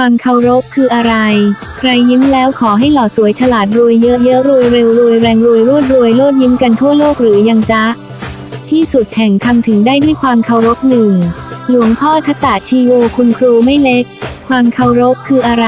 ความเคารพคืออะไร ใครยิ้มแล้วขอให้หล่อสวยฉลาดรวยเยอะเยอะรวยเร็วรวยแรงรวยรวดรวยโลดยิ้มกันทั่วโลกหรือยังจ๊ะ ที่สุดแห่งคำถึงได้ด้วยความเคารพหนึ่ง หลวงพ่อทตาชีโวคุณครูไม่เล็ก ความเคารพคืออะไร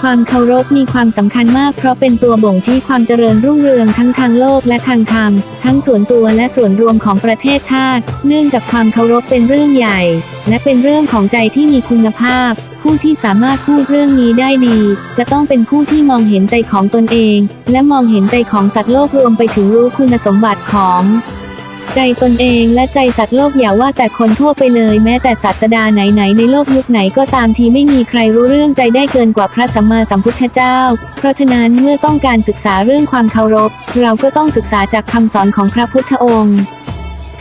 ความเคารพมีความสำคัญมากเพราะเป็นตัวบ่งชี้ความเจริญรุ่งเรืองทั้งทางโลกและทางธรรม ทั้งส่วนตัวและส่วนรวมของประเทศชาติ เนื่องจากความเคารพเป็นเรื่องใหญ่ และเป็นเรื่องของใจที่มีคุณภาพ ผู้ที่สามารถพูดเรื่องนี้ได้ดี จะต้องเป็นผู้ที่มองเห็นใจของตนเอง และมองเห็นใจของสัตว์โลกรวมไปถึงรู้คุณสมบัติของใจตนเองและใจสัตว์โลกอย่าว่าแต่คนทั่วไปเลยแม้แต่ศาสดาไหนๆในโลกยุคไหนก็ตามที่ไม่มีใครรู้เรื่องใจได้เกินกว่าพระสัมมาสัมพุทธเจ้า เพราะฉะนั้นเมื่อต้องการศึกษาเรื่องความเคารพ เราก็ต้องศึกษาจากคำสอนของพระพุทธองค์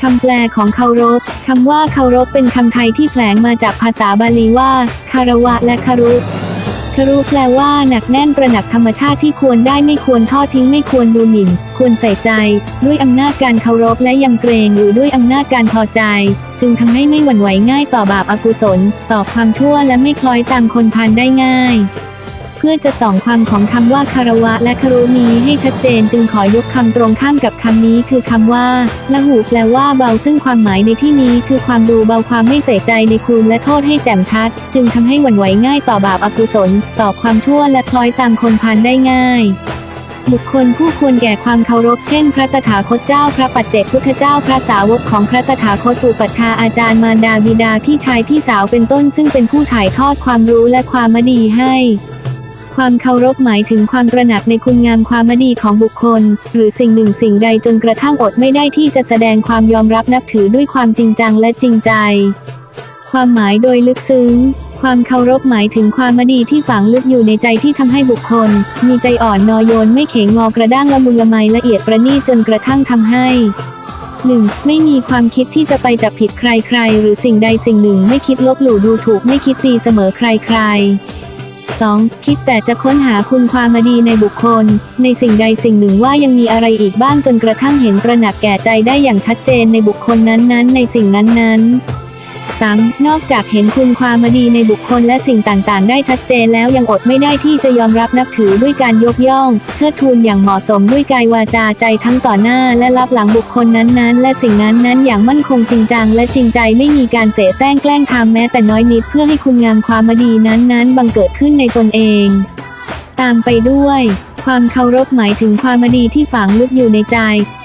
คำแปลของเคารพ คำว่าเคารพเป็นคำไทยที่แผลงมาจากภาษาบาลีว่า คารวะและคารุคารุแปลว่าหนักแน่นประหนักธรรมชาติที่ควรได้ไม่ควรทอดทิ้งไม่ควรดูหมิ่น ควรใส่ใจ ด้วยอำนาจการเคารพและยำเกรงหรือด้วยอำนาจการพอใจ จึงทำให้ไม่หวั่นไหวง่ายต่อบาปอากุศล ต่อความชั่วและไม่คล้อยตามคนพานได้ง่าย พื่อจะส่องความของคำว่าคารวะและคารุนี้ให้ชัดเจนจึงขอยกคำตรงข้ามกับคำนี้คือคำว่าละหูแปลว่าเบาซึ่งความหมายในที่นี้คือความดูเบาความไม่ใส่ใจในคุณและโทษให้แจ่มชัด จึงทำให้หวั่นไหวง่ายต่อบาปอกุศล ต่อความชั่วและคล้อยตามคนพานได้ง่ายบุคคลผู้ควรแก่ความเคารพเช่น พระตถาคตเจ้า พระปัจเจกพุทธเจ้า พระสาวกของพระตถาคตอุปัชฌาย์อาจารย์มารดาบิดาพี่ชายพี่สาวเป็นต้นซึ่งเป็นผู้ถ่ายทอดความรู้และความมดีให้ ความเคารพหมายถึงความตระหนักในคุณงามความดีของบุคคล หรือสิ่งหนึ่งสิ่งใดจนกระทั่งอดไม่ได้ที่จะแสดงความยอมรับนับถือด้วยความจริงจังและจริงใจ ความหมายโดยลึกซึ้งความเคารพหมายถึงความมดีที่ฝังลึกอยู่ในใจที่ทำให้บุคคล มีใจอ่อนนอยโยนไม่เขงงอกระด้างละมุนละไมละเอียดประณีตจนกระทั่งทำให้ 1. ไม่มีความคิดที่จะไปจับผิดใครๆ หรือสิ่งใดสิ่งหนึ่งไม่คิดลบหลู่ดูถูกไม่คิดตีเสมอใครๆ 2. คิดแต่จะค้นหาคุณความมาดีในบุคคล ในสิ่งใดสิ่งหนึ่งว่ายังมีอะไรอีกบ้างจนกระทั่งเห็นตระหนักแก่ใจได้อย่างชัดเจนในบุคคลนั้นๆ ในสิ่งนั้นๆ 3. นอกจากเห็นคุณความมาดีในบุคคลและสิ่งต่างๆ ได้ชัดเจนแล้วยังอดไม่ได้ที่จะยอมรับนับถือด้วยการยกย่องเทิดทูนอย่างเหมาะสมด้วยกายวาจาใจทั้งต่อหน้าและรับหลังบุคคลนั้นๆ และสิ่งนั้นๆ อย่างมั่นคงจริงจังและจริงใจไม่มีการเสแสร้งแกล้งทำแม้แต่น้อยนิดเพื่อให้คุณงามความมาดีนั้นๆ บังเกิดขึ้นในตนเอง ตามไปด้วย ความเคารพหมายถึงความมดีที่ฝังลึกอยู่ในใจ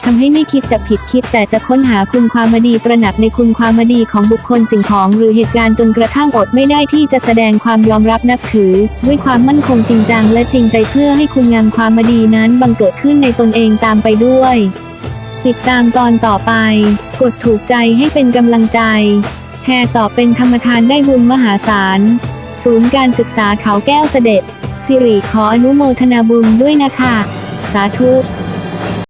ทำให้ไม่คิดจะผิดคิด แต่จะค้นหาคุณความมดีตระหนักในคุณความมดีของบุคคลสิ่งของหรือเหตุการณ์จนกระทั่งอดไม่ได้ที่จะแสดงความยอมรับนับถือ ด้วยความมั่นคงจริงจังและจริงใจเพื่อให้คุณงามความมดีนั้นบังเกิดขึ้นในตนเองตามไปด้วย ติดตามตอนต่อไป กดถูกใจให้เป็นกำลังใจ แชร์ต่อเป็นธรรมทานได้บุญมหาศาล ศูนย์การศึกษาเขาแก้วเสด็จ สิริขออนุโมทนาบุญด้วยนะคะ สาธุ